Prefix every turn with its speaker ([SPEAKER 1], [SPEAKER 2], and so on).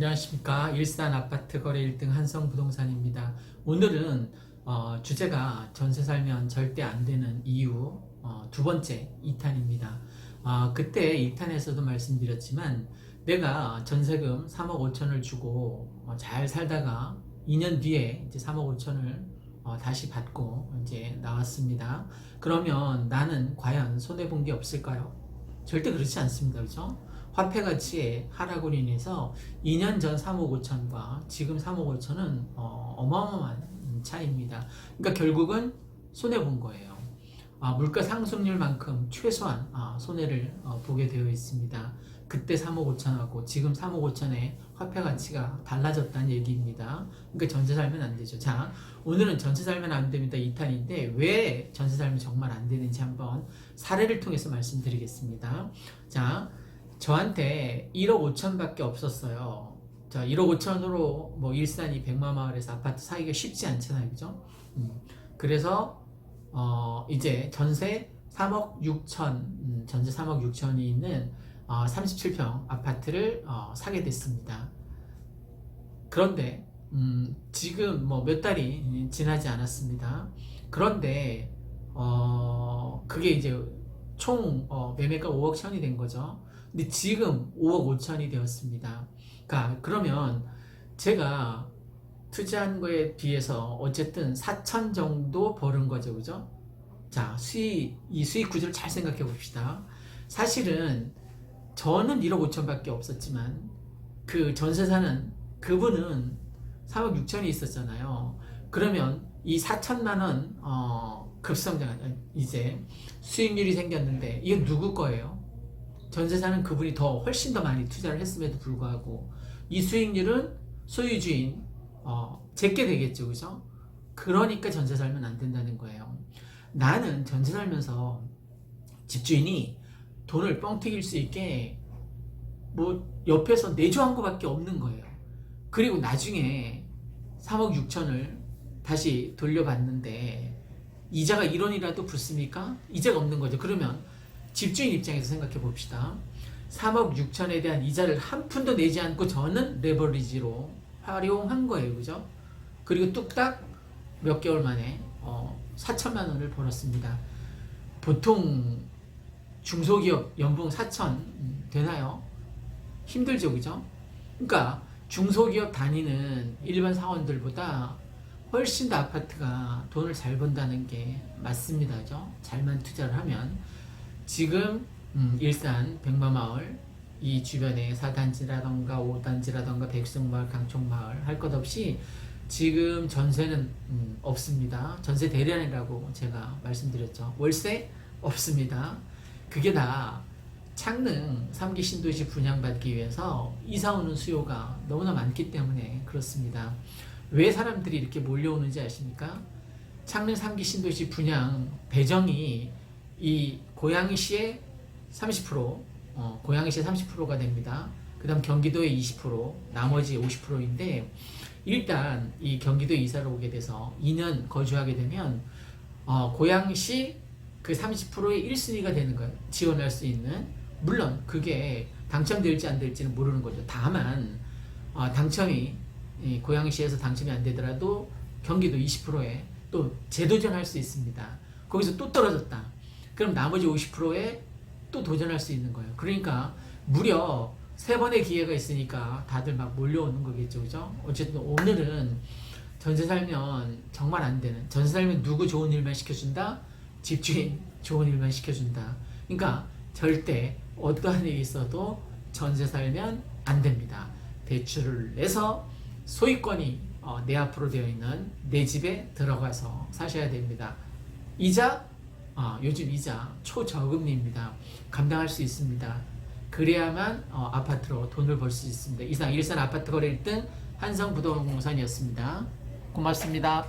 [SPEAKER 1] 안녕하십니까 일산 아파트 거래 1등 한성 부동산입니다. 오늘은 어, 주제가 전세 살면 절대 안 되는 이유 어, 두 번째 2탄입니다. 어, 그때 2탄에서도 말씀드렸지만 내가 전세금 3억 5천을 주고 어, 잘 살다가 2년 뒤에 이제 3억 5천을 어, 다시 받고 이제 나왔습니다. 그러면 나는 과연 손해 본 게 없을까요? 절대 그렇지 않습니다. 그죠? 화폐 가치의 하락으로 인해서 2년 전 3억 5천과 지금 3억 5천은 어, 어마어마한 차이입니다. 그러니까 결국은 손해 본 거예요. 아, 물가 상승률만큼 최소한 아, 손해를 어, 보게 되어 있습니다. 그때 3억 5천하고 지금 3억 5천의 화폐 가치가 달라졌다는 얘기입니다. 그러니까 전세 살면 안 되죠. 자, 오늘은 전세 살면 안 됩니다. 2탄인데 왜 전세 살면 정말 안 되는지 한번 사례를 통해서 말씀드리겠습니다. 자, 저한테 1억 5천밖에 없었어요. 자, 1억 5천으로 뭐 일산이 백마 마을에서 아파트 사기가 쉽지 않잖아요. 그죠? 음, 그래서 어, 이제 전세 3억 6천, 음, 전세 3억 6천이 있는 어, 37평 아파트를 어, 사게 됐습니다. 그런데 음, 지금 뭐 몇 달이 지나지 않았습니다. 그런데 어, 그게 이제 총 어, 매매가 5억 천이 된 거죠. 근데 지금 5억 5천이 되었습니다. 그러니까 그러면 제가 투자한 거에 비해서 어쨌든 4천 정도 버는 거죠. 그죠? 자, 수익, 이 수익 구조를 잘 생각해 봅시다. 사실은 저는 1억 5천밖에 없었지만 그 전세 사는 그분은 3억 6천이 있었잖아요. 그러면 이 4천만 원 어, 급성장 이제 수익률이 생겼는데 이건 누구 거예요? 전세 사는 그분이 더 훨씬 더 많이 투자를 했음에도 불구하고 이 수익률은 소유주인 어, 제게 되겠죠, 그죠? 그러니까 전세 살면 안 된다는 거예요. 나는 전세 살면서 집주인이 돈을 뻥 튀길 수 있게 뭐 옆에서 내조한 거밖에 없는 거예요. 그리고 나중에 3억 6천을 다시 돌려받는데 이자가 1원이라도 붙습니까? 이자가 없는 거죠. 그러면 집주인 입장에서 생각해 봅시다. 3억 6천에 대한 이자를 한 푼도 내지 않고 저는 레버리지로 활용한 거예요. 그죠? 그리고 뚝딱 몇 개월 만에 어, 4천만 원을 벌었습니다. 보통 중소기업 연봉 4천 음, 되나요? 힘들죠, 그죠? 그러니까 중소기업 다니는 일반 사원들보다 훨씬 더 아파트가 돈을 잘 번다는 게 맞습니다, 그죠? 잘만 투자를 하면 지금 음, 일산 백마마을 이 주변에 4단지라던가 5단지라던가 백승마을, 강촌마을 할 것 없이 지금 전세는 음, 없습니다. 전세 대량이라고 제가 말씀드렸죠. 월세 없습니다. 그게 다 창릉 3기 신도시 분양받기 위해서 이사 오는 수요가 너무나 많기 때문에 그렇습니다. 왜 사람들이 이렇게 몰려오는지 아십니까? 창릉 3기 신도시 분양 배정이 이 고양시의 30%, 어, 고양시의 30%가 됩니다. 그 다음 경기도의 20%, 나머지 50%인데 일단 이 경기도에 이사를 오게 돼서 2년 거주하게 되면 어, 고양시 그 30%의 1순위가 되는 거예요. 지원할 수 있는. 물론 그게 당첨될지 안 될지는 모르는 거죠. 다만 어, 당첨이 이 고양시에서 당첨이 안 되더라도 경기도 20%에 또 재도전할 수 있습니다. 거기서 또 떨어졌다. 그럼 나머지 50%에 또 도전할 수 있는 거예요. 그러니까 무려 세 번의 기회가 있으니까 다들 막 몰려오는 거겠죠. 그죠? 어쨌든 오늘은 전세 살면 정말 안 되는. 전세 살면 누구 좋은 일만 시켜준다? 집주인 좋은 일만 시켜준다. 그러니까 절대 어떠한 일이 있어도 전세 살면 안 됩니다. 대출을 내서 소유권이 어, 내 앞으로 되어 있는 내 집에 들어가서 사셔야 됩니다. 이자 어, 요즘 이자 초저금리입니다. 감당할 수 있습니다. 그래야만 어, 아파트로 돈을 벌 수 있습니다. 이상 일산 아파트 거래 1등 한성부동산이었습니다. 고맙습니다.